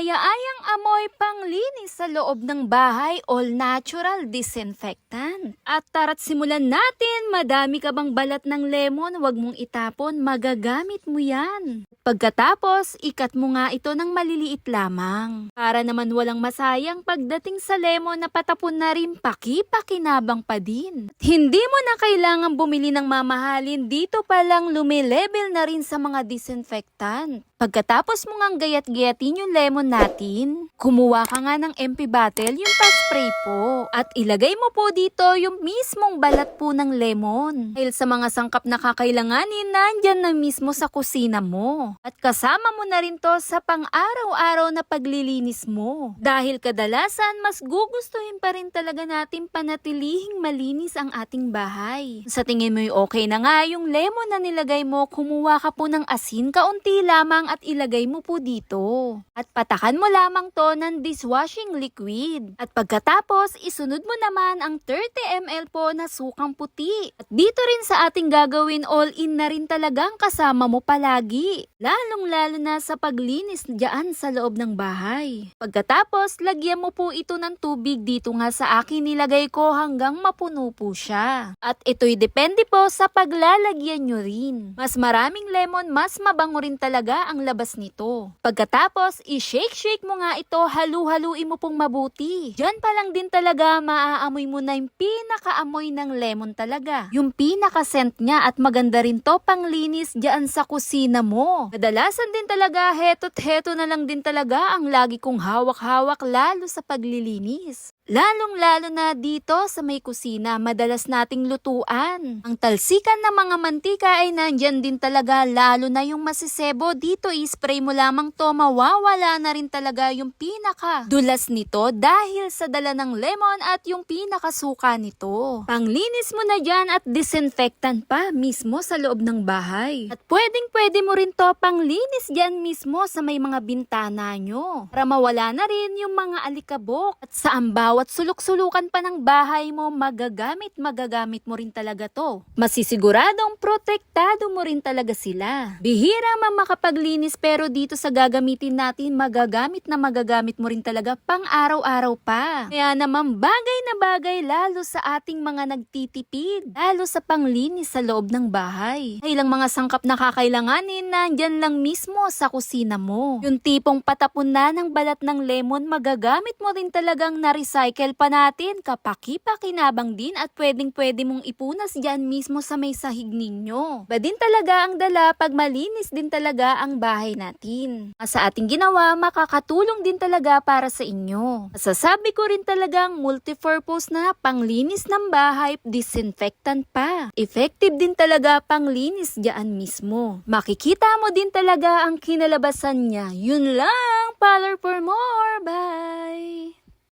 kaaya-ayang amoy panglinis sa loob ng bahay, all natural disinfectant. At tara't simulan natin, madami ka bang balat ng lemon, wag mong itapon, magagamit mo yan. Pagkatapos, ikat mo nga ito ng maliliit lamang. Para naman walang masayang pagdating sa lemon na patapon na rin, paki-pakinabang pa din. Hindi mo na kailangan bumili ng mamahalin, dito pa lang lumilevel na rin sa mga disinfectant. Pagkatapos mo ngang gayat-gayatin yung lemon natin, kumuha ka nga ng MP bottle, yung pa-spray po. At ilagay mo po dito yung mismong balat po ng lemon. Dahil sa mga sangkap na kakailanganin, nandyan na mismo sa kusina mo. At kasama mo na rin to sa pang-araw-araw na paglilinis mo. Dahil kadalasan, mas gugustuhin pa rin talaga natin panatilihing malinis ang ating bahay. Sa tingin mo okay na nga yung lemon na nilagay mo, kumuha ka po ng asin kaunti lamang at ilagay mo po dito. At patakan mo lamang to ng dishwashing liquid. At pagkatapos, isunod mo naman ang 30 ml po na sukang puti. At dito rin sa ating gagawin all-in na rin talagang kasama mo palagi. Lalong-lalo na sa paglinis dyan sa loob ng bahay. Pagkatapos, lagyan mo po ito ng tubig dito nga sa akin nilagay ko hanggang mapuno po siya. At ito'y depende po sa paglalagyan nyo rin. Mas maraming lemon, mas mabango rin talaga ang labas nito. Pagkatapos, i-shake-shake mo nga ito, halu-haluin mo pong mabuti. Diyan pa lang din talaga maaamoy mo na yung pinakaamoy ng lemon talaga. Yung pinaka-scent niya at maganda rin to panglinis dyan sa kusina mo. Kadalasan din talaga, heto't heto na lang din talaga ang lagi kong hawak-hawak lalo sa paglilinis. Lalong-lalo na dito sa may kusina, madalas nating lutuan. Ang talsikan ng mga mantika ay nandyan din talaga, lalo na yung masisebo. Dito, i-spray mo lamang to, mawawala na rin talaga yung pinaka dulas nito dahil sa dala ng lemon at yung pinakasuka nito. Panglinis mo na dyan at disinfectant pa mismo sa loob ng bahay. At pwedeng pwede mo rin to panglinis dyan mismo sa may mga bintana nyo. Para mawala na rin yung mga alikabok at sa ang bawat sulok-sulukan pa ng bahay mo, magagamit, magagamit mo rin talaga to. Masisiguradong protektado mo rin talaga sila. Bihira man makapaglinis pero dito sa gagamitin natin, magagamit na magagamit mo rin talaga pang araw-araw pa. Kaya naman bagay na bagay lalo sa ating mga nagtitipid, lalo sa panglinis sa loob ng bahay. Ay ilang mga sangkap na kakailanganin, nandyan lang mismo sa kusina mo. Yung tipong patapon na ng balat ng lemon, magagamit mo rin talagang na-recycle pa natin, kapaki-pakinabang din at pwedeng pwede mong ipunas dyan mismo sa may sahig ninyo. Ba din talaga ang dala pag malinis din talaga ang bahay natin. Sa ating ginawa, makakatulong din talaga para sa inyo. Masasabi ko rin talagang multipurpose na panglinis ng bahay, disinfectant pa. Effective din talaga panglinis dyan mismo. Makikita mo din talaga ang kinalabasan niya. Yun lang, Parlor for more. Bye!